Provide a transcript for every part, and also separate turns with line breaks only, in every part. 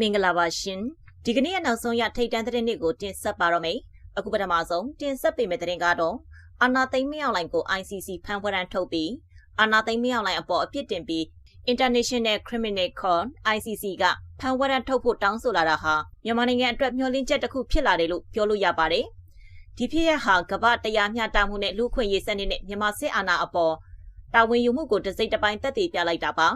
မင်္ဂလာပါရှင်ဒီကနေ့အနောက်ဆုံးရထိတ်တန်းသတင်းတွေကိုတင်ဆက်ပါတော့မယ်အခုပထမဆုံးတင်ဆက်ပေးမယ့်သတင်းကတော့အာနာသိမ့်မြောက်လိုင်ကို ICC ဖမ်းဝရမ်းထုတ်ပြီးအာနာသိမ့်မြောက်လိုင်အပေါ်အပြစ်တင်ပြီး International Criminal Court ICC ကဖမ်းဝရမ်းထုတ်ဖို့တောင်းဆိုလာတာဟာမြန်မာနိုင်ငံအတွက်မျှော်လင့်ချက်တစ်ခုဖြစ်လာတယ်လို့ပြောလို့ရပါတယ်ဒီဖြစ်ရဟာကမ္ဘာတရားမျှတမှုနဲ့လူခွင့်ရေးစနစ်နဲ့မြန်မာစစ်အာဏာအပေါ်တာဝန်ယူမှုကိုတစိမ့်တစ်ပိုင်းသက်သေပြလိုက်တာပါ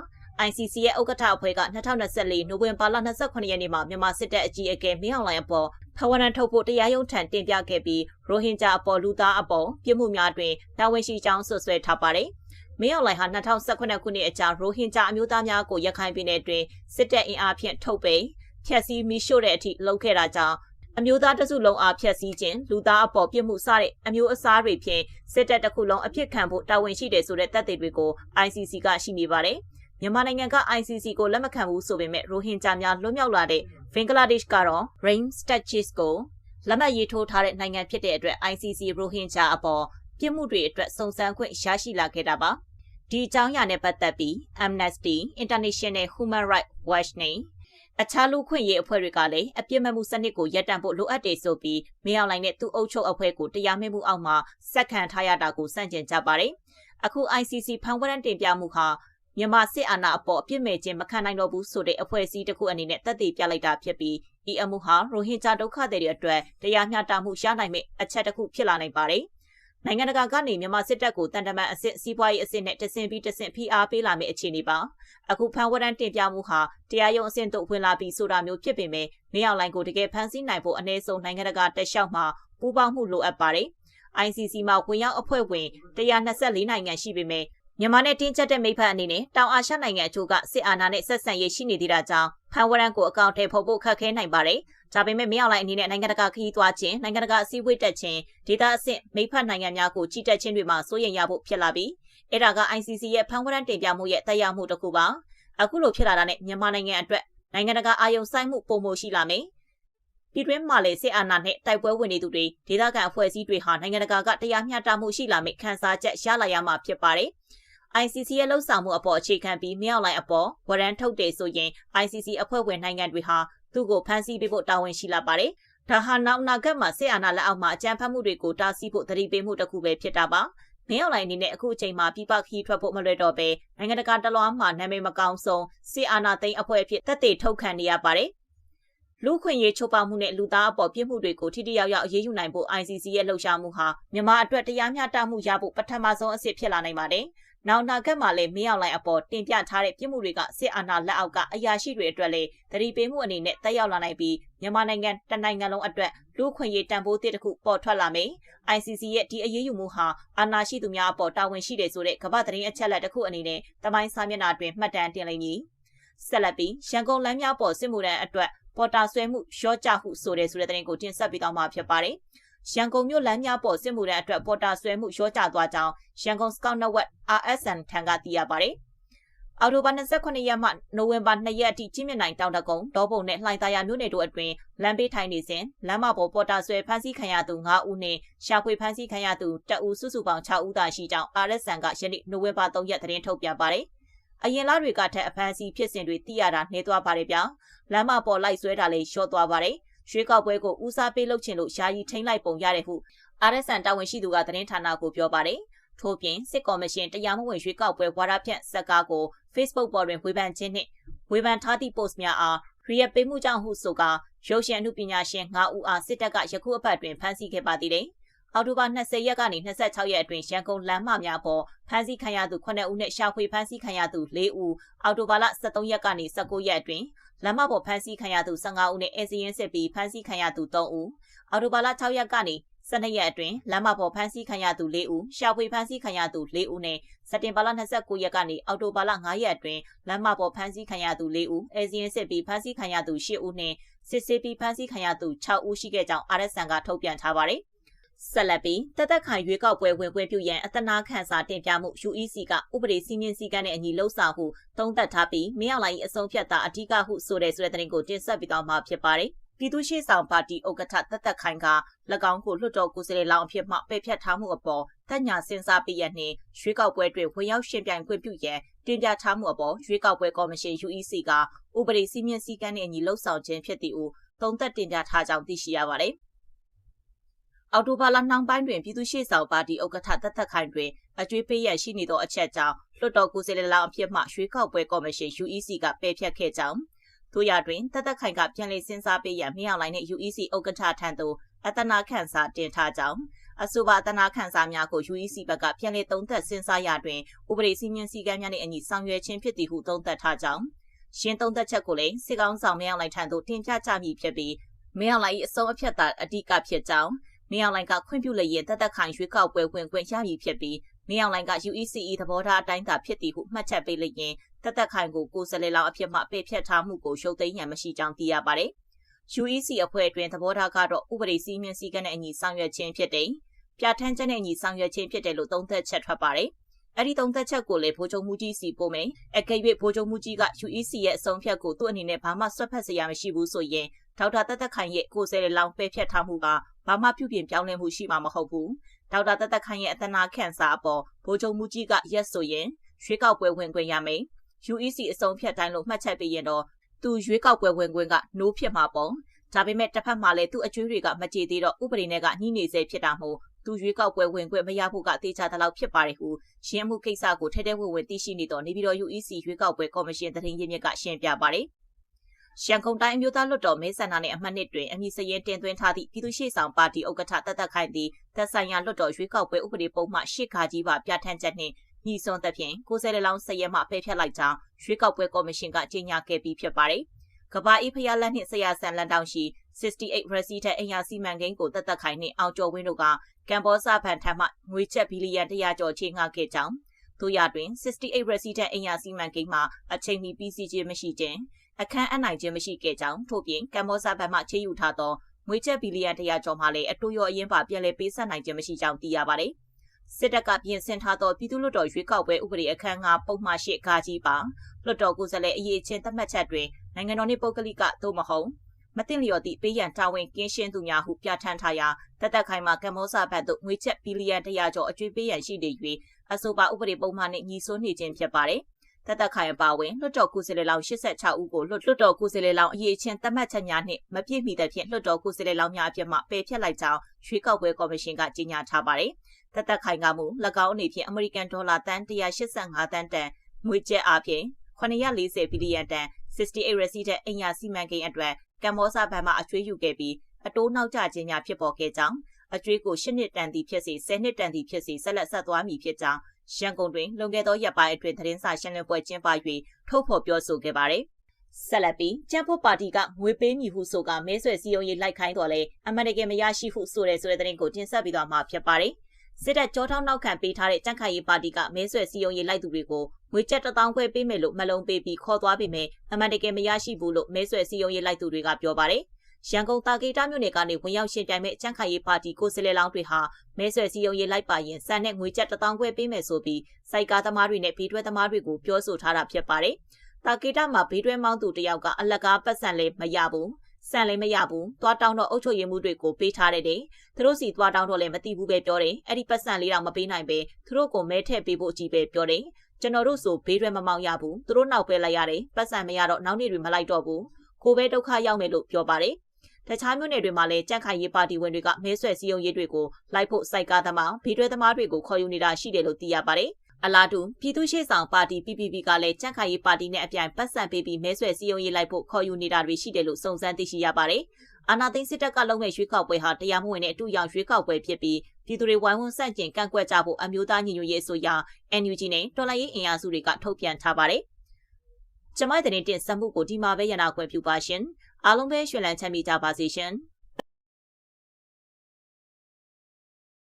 ICC ရဲ့ဥက္ကဋ္ဌအဖွဲ့က2024နိုဝင်ဘာလ28ရက်နေ့မှာမြန်မာစစ်တပ်အကြီးအကဲမင်းအောင်လှိုင်အပေါ်ဖဝရန်ထုတ်ဖို့တရားရုံးထံတင်ပြခဲ့ပြီးရိုဟင်ဂျာအပေါ်လူသားအပေါ်ပြစ်မှုများတွင်တာဝန်ရှိကြောင်းဆွဆွဲထားပါတယ်။မင်းအောင်လှိုင်ဟာ2018ခုနှစ်အကြာရိုဟင်ဂျာအမျိုးသားများကိုရခိုင်ပြည်နယ်တွင်စစ်တပ်အင်အားဖြင့်ထုတ်ပိတ်ဖျက်ဆီးမိရှို့တဲ့အထိလုပ်ခဲ့တာကြောင့်အမျိုးသားတစုလုံးအားဖျက်ဆီးခြင်းလူသားအပေါ်ပြစ်မှုစတဲ့အမျိုးအစားတွေဖြင့်စစ်တပ်တစ်ခုလုံးအပြစ်ခံဖို့တာဝန်ရှိတယ်ဆိုတဲ့တပ်တွေတွေကို ICC ကရှိနေပါတယ်။ မြန်မာနိုင်ငံက ICC ကိုလက်မခံဘူးဆိုပေမဲ့ရိုဟင်ဂျာများလွတ်မြောက်လာတဲ့ဘင်္ဂလားဒေ့ရှ်ကတော့ Rain Statutes ကိုလက်မှတ်ရေးထိုးထားတဲ့နိုင်ငံဖြစ်တဲ့အတွက် ICC ရိုဟင်ဂျာအပေါ်ပြစ်မှုတွေအတွက်စုံစမ်းခွင့်ရရှိလာခဲ့တာပါဒီအကြောင်းအရာနဲ့ပတ်သက်ပြီး Amnesty International Human Rights Watch နဲ့အခြားလူခွင့်ရေးအဖွဲ့တွေကလည်းအပြစ်မဲ့မှုစနစ်ကိုရပ်တန့်ဖို့လိုအပ်တယ်ဆိုပြီးမင်းအောင်လှိုင်နဲ့သူ့အုပ်ချုပ်အဖွဲ့ကိုတရားမဲ့မှုအောက်မှာစက်ခံထားရတာကိုစန့်ကျင်ကြပါတယ်။အခု ICC ဖန်ဝရန်တင်ပြမှုဟာ မြန်မာစစ်အာဏာအပေါ်အပြစ်မဲ့ခြင်းမခံနိုင်တော့ဘူးဆိုတဲ့အဖွဲ့အစည်းတစ်ခုအနေနဲ့တက်တည်ပြလိုက်တာဖြစ်ပြီးဤအမှုဟာရိုဟင်ဂျာဒုက္ခသည်တွေအတွက်တရားမျှတမှုရနိုင်မယ့်အချက်တစ်ခုဖြစ်လာနိုင်ပါတယ်။နိုင်ငံတကာကနေမြန်မာစစ်တပ်ကိုတန်တမန်အစစ်စီးပွားရေးအစစ်နဲ့တဆင်ပြီးတဆင်ဖိအားပေးလာမယ့်အခြေအနေပါ။အခုဖန်ဝရန်တင်ပြမှုဟာတရားရုံးအဆင့်သို့ဝင်လာပြီးဆိုတာမျိုးဖြစ်ပေမဲ့မင်းအောင်လိုင်ကိုတကယ်ဖမ်းဆီးနိုင်ဖို့အ ਨੇ ဆုံးနိုင်ငံတကာတက်လျှောက်မှာပူးပေါင်းမှုလိုအပ်ပါတယ်။ ICC မှာဝင်ရောက်အဖွဲ့ဝင်124နိုင်ငံရှိပေမဲ့ မြန်မာနဲ့တင်းကျပ်တဲ့မိဖက်အနေနဲ့တောင်အာရှနိုင်ငံအချို့ကစစ်အာဏာနဲ့ဆက်ဆံရေးရှိနေသေးတာကြောင့်ဖန်ဝရန်ကိုအကောင့်ထဲဖော်ဖို့ခက်ခဲနိုင်ပါတယ်။ဒါပေမဲ့မင်းအောင်လှိုင်အနေနဲ့နိုင်ငံတကာခရီးသွားခြင်းနိုင်ငံတကာအစည်းအဝေးတက်ခြင်းဒေသအဆင့်မိဖက်နိုင်ငံများကိုကြီးတက်ခြင်းတွေမှာစိုးရိမ်ရဖို့ဖြစ်လာပြီးအဲ့ဒါက ICC ရဲ့ဖန်ဝရန်တင်ပြမှုရဲ့တက်ရောက်မှုတစ်ခုပါ။အခုလိုဖြစ်လာတာနဲ့မြန်မာနိုင်ငံအတွက်နိုင်ငံတကာအာရုံစိုက်မှုပုံမရှိလာမယ်။ပြည်တွင်းမှာလည်းစစ်အာဏာနဲ့တိုက်ပွဲဝင်နေသူတွေဒေသခံအဖွဲ့အစည်းတွေဟာနိုင်ငံတကာကတရားမျှတမှုရှိလာမယ့်ခံစားချက်ရလာရမှာဖြစ်ပါတယ်။ ICC ရဲ့လှုပ်ဆောင်မှုအပေါ်အခြေခံပြီးမြောက်လိုင်းအပေါ်ဝရန်ထုတ်တယ်ဆိုရင် ICC အဖွဲ့ဝင်နိုင်ငံတွေဟာသူ့ကိုဖမ်းဆီးပေးဖို့တာဝန်ရှိလာပါတယ်။ဒါဟာနောက်နာဂတ်မှာစစ်အာဏာလက်အောက်မှာအကြမ်းဖက်မှုတွေကိုတားဆီးဖို့တတိပေးမှုတစ်ခုပဲဖြစ်တာပါ။မင်းအောင်လိုင်းအနေနဲ့အခုအချိန်မှာပြပခီးထွက်ဖို့မလွယ်တော့ပဲနိုင်ငံတကာတလွှားမှာနာမည်မကောင်းဆုံးစစ်အာဏာသိမ်းအဖွဲ့အဖြစ်တက်တေထုတ်ခံနေရပါတယ်။လူခွင့်ရေးချိုးဖောက်မှုနဲ့လူသားအပေါ်ပြစ်မှုတွေကိုထိထိရောက်ရောက်အရေးယူနိုင်ဖို့ ICC ရဲ့လှုပ်ရှားမှုဟာမြန်မာအတွက်တရားမျှတမှုရဖို့ပထမဆုံးအဆင့်ဖြစ်လာနိုင်ပါတယ်။ နောက်နာကတ်မှာလည်းမင်းအောင်လိုင်းအပေါ်တင်ပြထားတဲ့ပြည်မှုတွေကစစ်အာဏာလက်အောက်ကအရာရှိတွေအတွက်လည်းသတိပေးမှုအနေနဲ့တက်ရောက်လာနိုင်ပြီးမြန်မာနိုင်ငံတနိုင်ငံလုံးအတွက်လူခွင့်ရေးတန်ဖိုးသစ်တစ်ခုပေါ်ထွက်လာမယ် ICC ရဲ့ဒီအရေးယူမှုဟာအာဏာရှိသူများအပေါ်တာဝန်ရှိတယ်ဆိုတဲ့ကမ္ဘာသတင်းအချက်အလက်တစ်ခုအနေနဲ့တမိုင်းစာမျက်နှာတွင်မှတ်တမ်းတင်လိုက်မည်ဆက်လက်ပြီးရန်ကုန်လမ်းများပေါ်စစ်မှုထမ်းအတွက်ပေါ်တာဆွဲမှုရော့ကြဟုဆိုတဲ့ဆိုတဲ့သတင်းကိုတင်ဆက်ပေးသွားမှာဖြစ်ပါတယ်။ ရန်ကုန်မြို့လမ်းများပေါ်စစ်မှုထမ်းအတွက်ပေါ်တာဆွဲမှုရောကျသွားကြောင်းရန်ကုန် Scout Network RSN ထံကသိရပါတယ်။အော်တိုဘာ29ရက်မှနိုဝင်ဘာ2ရက်အထိချင်းမြနိုင်တောင်တကုံဒေါပုံနဲ့လှိုင်သာယာမြို့နယ်တို့အတွင်းလမ်းပေးထိုင်နေစဉ်လမ်းမပေါ်ပေါ်တာဆွဲဖမ်းဆီးခံရသူ9ဦးနဲ့ရှာဖွေဖမ်းဆီးခံရသူ2ဦးစုစုပေါင်း6ဦးသာရှိကြောင်း RSN ကယနေ့နိုဝင်ဘာ3ရက်သတင်းထုတ်ပြန်ပါတယ်။အရင်လတွေကထက်အဖမ်းဆီးဖြစ်စဉ်တွေသိရတာနှဲသွားပါတယ်ဗျာ။လမ်းမပေါ်လိုက်ဆွဲတာလေးလျှော့သွားပါတယ်။ ရွေးကောက်ပွဲကိုဦးစားပေးလုပ်ချင်လို့ယာယီထိန်းလိုက်ပုံရတယ်ဟု RSN တာဝန်ရှိသူကသတင်းဌာနကိုပြောပါတယ်။ထို့ပြင်စစ်ကော်မရှင်တရားမဝင်ရွေးကောက်ပွဲဝါဒဖြန့်စက်ကားကို Facebook ပေါ်တွင်ဝေဖန်ခြင်းနှင့်ဝေဖန်ထားသည့် post များအားရီယက်ပေးမှုကြောင့်ဟုဆိုကာရုပ်ရှင်အမှုပညာရှင်9ဦးအားစစ်တပ်ကယခုအပတ်တွင်ဖမ်းဆီးခဲ့ပါသေးတယ်။အောက်တိုဘာ20ရက်ကနေ26ရက်အတွင်းရန်ကုန်လမ်းမများပေါ်ဖမ်းဆီးခံရသူ9ဦးနဲ့ရှာဖွေဖမ်းဆီးခံရသူ4ဦးအောက်တိုဘာလ23ရက်ကနေ19ရက်အတွင်း လမ်းမပေါ်ဖမ်းဆီးခံရသူ15ဦးနဲ့အဲစီရင်စစ်ပြီးဖမ်းဆီးခံရသူ3ဦးအော်တိုဘာလ6ရက်ကနေ12ရက်အတွင်းလမ်းမပေါ်ဖမ်းဆီးခံရသူ4ဦးရှာဖွေဖမ်းဆီးခံရသူ4ဦးနဲ့စက်တင်ဘာလ29ရက်ကနေအောက်တိုဘာလ9ရက်အတွင်းလမ်းမပေါ်ဖမ်းဆီးခံရသူ4ဦးအဲစီရင်စစ်ပြီးဖမ်းဆီးခံရသူ10ဦးနဲ့စစ်ဆေးပြီးဖမ်းဆီးခံရသူ6ဦးရှိခဲ့ကြောင်း RSN ကထုတ်ပြန်ထားပါတယ် ဆက်လက်ပြီးတသက်ခိုင်ရွေးကောက်ပွဲဝင်ခွင့်ပြုရန်အတနာခန့်စာတင်ပြမှု UEC ကဥပဒေစည်းမျဉ်းစည်းကမ်းနဲ့အညီလှုပ်ဆောင်ဟုသုံးသပ်ထားပြီးမင်းအောင်လှိုင်၏အဆုံးဖြတ်တာအဓိကဟုဆိုတဲ့ဆိုတဲ့သတင်းကိုတင်ဆက်ပြီးတော့မှာဖြစ်ပါတယ်။ပြည်သူ့ရှေ့ဆောင်ပါတီဥက္ကဋ္ဌတသက်ခိုင်က၎င်းကိုလွှတ်တော်ကိုယ်စားလှယ်လောင်းအဖြစ်မှပယ်ဖျက်ထားမှုအပေါ်တက်ညာစဉ်းစားပြီးရနှင့်ရွေးကောက်ပွဲတွင်ဝင်ရောက်ရှင်ပြိုင်ခွင့်ပြုရန်တင်ပြထားမှုအပေါ်ရွေးကောက်ပွဲကော်မရှင် UEC ကဥဥပဒေစည်းမျဉ်းစည်းကမ်းနဲ့အညီလှုပ်ဆောင်ခြင်းဖြစ်သည်ဟုသုံးသက်တင်ပြထားကြောင်းသိရှိရပါတယ်။ အော်တိုဘာလနှောင်းပိုင်းတွင်ပြည်သူ့ရှေ့ဆောင်ပါတီဥက္ကဋ္ဌတသက်ခိုင်တွင်အကျွေးပေးရရှိနေသောအချက်ကြောင့်လွှတ်တော်ကိုယ်စားလှယ်လောင်အဖြစ်မှရွေးကောက်ပွဲကော်မရှင် UEC ကပယ်ဖျက်ခဲ့ကြောင်းတို့ရတွင်တသက်ခိုင်ကပြန်လည်စဉ်းစားပေးရန်မြောက်လိုင်းနဲ့ UEC ဥက္ကဋ္ဌထံသို့အတနာခန့်စာတင်ထားကြောင်းအဆိုပါတနာခန့်စာများကို UEC ဘက်ကပြန်လည်သုံးသပ်စဉ်းစားရတွင်ဥပဒေစည်းမျဉ်းစည်းကမ်းများနှင့်အညီဆောင်ရွက်ခြင်းဖြစ်သည်ဟုသုံးသပ်ထားကြောင်းရှင်းသုံးသက်ချက်ကိုလည်းစစ်ကောင်ဆောင်မြောက်လိုက်ထံသို့တင်ပြကြမည်ဖြစ်ပြီးမြောက်လိုက်၏အစုံအဖြတ်သာအဓိကဖြစ်ကြောင်း မြောက်လိုင်းကခွင့်ပြုလျက်တသက်ခိုင်ရွေးကောက်ပွဲဝင်ခွင့်ရမည်ဖြစ်ပြီးမြောက်လိုင်းက UECE သဘောထားအတိုင်းသာဖြစ်သည်ဟုမှတ်ချက်ပေးလိုက်ရင်တသက်ခိုင်ကိုကိုယ်စားလှယ်လောင်အဖြစ်မှပေဖြတ်ထားမှုကိုရှုပ်သိမ်းရန်မရှိကြောင်းသိရပါတယ်။ UEC အဖွဲ့အတွင်းသဘောထားကတော့ဥပဒေစည်းမျဉ်းစည်းကမ်းနဲ့အညီဆောင်ရွက်ခြင်းဖြစ်တယ်။ပြဋ္ဌာန်းချက်နဲ့အညီဆောင်ရွက်ခြင်းဖြစ်တယ်လို့သုံးသပ်ချက်ထွက်ပါတယ်။အဲ့ဒီသုံးသက်ချက်ကိုလေဗိုလ်ချုပ်မှုကြီးစီပို့မယ်အကယ်၍ဗိုလ်ချုပ်မှုကြီးက UEC ရဲ့အဆုံးဖြတ်ကိုသူ့အနေနဲ့ဘာမှဆွတ်ဖက်စရာမရှိဘူးဆိုရင်ဒေါက်တာတသက်ခိုင်ရဲ့ကိုယ်စားလှယ်လောင်ပယ်ဖြတ်ထားမှုက ဘာမှပြုပြင်ပြောင်းလဲမှုရှိမှာမဟုတ်ဘူးဒေါက်တာတသက်ခိုင်ရဲ့အသနာခန့်စာအပေါ်ဗိုလ်ချုပ်မှုကြီးကရက်ဆိုရင်ရွေးကောက်ပွဲဝင်ခွင့်ရမယ် UEC အဆုံးဖြတ်တိုင်းလို့မှတ်ချက်ပေးရင်တော့သူရွေးကောက်ပွဲဝင်ခွင့်ကနိုးဖြစ်မှာပေါ့ဒါပေမဲ့တစ်ဖက်မှာလည်းသူ့အကျွေးတွေကမကြေသေးတော့ဥပဒေနဲ့ကညှိနေစေဖြစ်တာမို့သူရွေးကောက်ပွဲဝင်ခွင့်မရဖို့ကတေချာတဲ့လောက်ဖြစ်ပါတယ်ဟုရှင်းမှုကိစ္စကိုထဲထဲဝင်ဝင်သိရှိနေတော့နေပြည်တော် UEC ရွေးကောက်ပွဲကော်မရှင်တရင်ရင်းမြစ်ကရှင်းပြပါတယ် ရှန်ကုန်တိုင်းအမျိုးသားလွှတ်တော်မဲဆန္ဒနယ်အမှတ်နှစ်တွင်အမည်စရင်တင်သွင်းထားသည့်ပြည်သူ့ရှေ့ဆောင်ပါတီဥက္ကဋ္ဌတသက်ခိုင်သည်သက်ဆိုင်ရာလွှတ်တော်ရွေးကောက်ပွဲဥပဒေပုံမှရှစ်ခါကြီးပါပြဋ္ဌာန်းချက်နှင့်ညီစွန်သဖြင့်ကိုယ်စားလှယ်လောင်းစရဲမှပယ်ဖျက်လိုက်ကြောင်းရွေးကောက်ပွဲကော်မရှင်ကကြေညာခဲ့ပြီးဖြစ်ပါတယ်။ကဘာဤဖျားလက်နှင့်ဆရာဆန်လန်တောင်ရှိ68 resident အင်ယာစီမံကိန်းကိုတသက်ခိုင်နှင့်အောင်ကျော်ဝင်းတို့ကကမ်ဘောဆာဘန်ထံမှငွေချက်ဘီလီယံ100ကျော်ချေငှားခဲ့ကြောင်းတို့ရတွင်68 resident အင်ယာစီမံကိန်းမှာအချိန်မီပြီးစီးခြင်းမရှိခြင်း အခန်းအနိုင်ခြင်းမရှိခဲ့ကြောင်းထို့ပြင်ကမ်ဘောဆာဘန်မှချေယူထားသောငွေချက်ဘီလီယံ100ကျော်မှလည်းအတူရောအရင်ပါပြန်လည်ပေးဆက်နိုင်ခြင်းမရှိကြောင်းသိရပါတယ်။စစ်တပ်ကပြင်ဆင်ထားသောပြည်သူ့လွှတ်တော်ရွေးကောက်ပွဲဥပဒေအခန်း၅ပုံမှန်၈ခါကြီးပါလွှတ်တော်ကိုယ်စားလှယ်အရေးချင်းသတ်မှတ်ချက်တွင်နိုင်ငံတော်နှင့်ပုဂ္ဂလိကသို့မဟုတ်မတင်လျော်သည့်ပေးရန်တာဝန်ကင်းရှင်းသူများဟုပြဋ္ဌာန်းထားရာတသက်ခိုင်မှာကမ္ဘောဇဘတ်သို့ငွေချက်ဘီလီယံ100ကျော်အကျွေးပေးရန်ရှိနေ၍အဆိုပါဥပဒေပုံမှန်နှင့်ညီစွန်းနေခြင်းဖြစ်ပါတယ် တသက်ခိုင်အပါဝင်လွှတ်တော်ကိုယ်စားလှယ်လောင်86ဦးကိုလွှတ်တော်ကိုယ်စားလှယ်လောင်အရေးချင်းသတ်မှတ်ချက်များနှင့်မပြည့်မီသဖြင့်လွှတ်တော်ကိုယ်စားလှယ်လောင်များအဖြစ်မှပယ်ဖျက်လိုက်ကြောင်းရွေးကောက်ပွဲကော်မရှင်ကကြေညာထားပါတယ်။သက်သက်ခိုင်ကမှု၎င်းအနေဖြင့်အမေရိကန်ဒေါ်လာတန်185တန်တန်ငွေကျပ်အားဖြင့်940ဘီလီယံတန်68 resident အင်ယာစီမံကိန်းအတွက်ကမ္ဘောဇဘဏ်မှအကျွေးယူခဲ့ပြီးအတိုးနောက်ကျခြင်းများဖြစ်ပေါ်ခဲ့ကြောင်းအကျွေးကို10နှစ်တန်သည်ဖြစ်စေ10နှစ်တန်သည်ဖြစ်စေဆက်လက်ဆက်သွားမည်ဖြစ်ကြောင်း ရန်ကုန်တွင်လွန်ခဲ့သောရက်ပိုင်းအတွင်းသတင်းစာရှင်းလင်းပွဲကျင်းပ၍ထုတ်ဖော်ပြောဆိုခဲ့ပါတယ်။ဆက်လက်ပြီးကျန်းဖို့ပါတီကငွေပေးမည်ဟုဆိုကမဲဆွယ်စည်းရုံးရေးလိုက်ခိုင်းတော်လဲအမန်တကယ်မရရှိဟုဆိုတဲ့ဆိုတဲ့သတင်းကိုတင်ဆက်ပြီးတော့မှာဖြစ်ပါတယ်။စစ်တပ်ကြောထောက်နောက်ခံပေးထားတဲ့ကြန့်ခိုင်ရေးပါတီကမဲဆွယ်စည်းရုံးရေးလိုက်သူတွေကိုငွေကျပ်1000ခွဲပေးမယ်လို့မလုံးပေးပြီးခေါ်သွားပြီးမယ်အမှန်တကယ်မရရှိဘူးလို့မဲဆွယ်စည်းရုံးရေးလိုက်သူတွေကပြောပါတယ် ရန်ကုန်တာဂေတာမြို့နယ်ကနေဝင်ရောက်ရှင်ပြိုင်မဲ့ကြန့်ခိုင်ရေးပါတီကိုစလဲလောင်းတွေဟာမဲဆွယ်စည်းရုံးရေးလိုက်ပါရင်စံနဲ့ငွေကျပ်1000ခွဲပေးမယ်ဆိုပြီးစိုက်ကားသမားတွေနဲ့ဘေးတွဲသမားတွေကိုပြောဆိုထားတာဖြစ်ပါတယ်တာဂေတာမှာဘေးတွဲမောင်းသူတယောက်ကအလကားပတ်စံလည်းမရဘူးစံလည်းမရဘူးသွားတောင်းတော့အုတ်ချုပ်ရည်မှုတွေကိုပေးထားတယ်တဲ့သူတို့စီသွားတောင်းတော့လည်းမသိဘူးပဲပြောတယ်အဲ့ဒီပတ်စံလေးတော့မပေးနိုင်ပဲသူတို့ကိုမဲထည့်ပေးဖို့အကြီးပဲပြောတယ်ကျွန်တော်တို့ဆိုဘေးရွယ်မမောင်ရဘူးသူတို့နောက်ပဲလိုက်ရတယ်ပတ်စံမရတော့နောက်နေ့တွေမလိုက်တော့ဘူးကိုပဲဒုက္ခရောက်မယ်လို့ပြောပါတယ် တခြားမြို့နယ်တွေမှာလည်းကြန့်ခိုင်ရေးပါတီဝင်တွေကမဲဆွယ်စည်းရုံးရေးတွေကိုလိုက်ဖို့စိုက်ကားသမားဗီတွဲသမားတွေကိုခေါ်ယူနေတာရှိတယ်လို့သိရပါတယ်။အလားတူပြည်သူ့ရှေ့ဆောင်ပါတီ PPP ကလည်းကြန့်ခိုင်ရေးပါတီနဲ့အပြိုင်ပတ်စံပေးပြီးမဲဆွယ်စည်းရုံးရေးလိုက်ဖို့ခေါ်ယူနေတာတွေရှိတယ်လို့စုံစမ်းသိရှိရပါတယ်။အာနာသိန်းစစ်တပ်ကလုံးမဲ့ရွေးကောက်ပွဲဟာတရားမဝင်တဲ့အတူရောင်ရွေးကောက်ပွဲဖြစ်ပြီးပြည်သူတွေဝိုင်းဝန်းဆန့်ကျင်ကန့်ကွက်ကြဖို့အမျိုးသားညီညွတ်ရေးဆိုရာ NUG နဲ့တော်လှန်ရေးအင်အားစုတွေကထုတ်ပြန်ထားပါတယ်။ကျမတဲ့တင်ဆက်မှုကိုဒီမှာပဲရနာခွင့်ပြုပါရှင်။ အားလုံးပဲရွှေလန်းချမ်းမြေကြပါစေရှင်။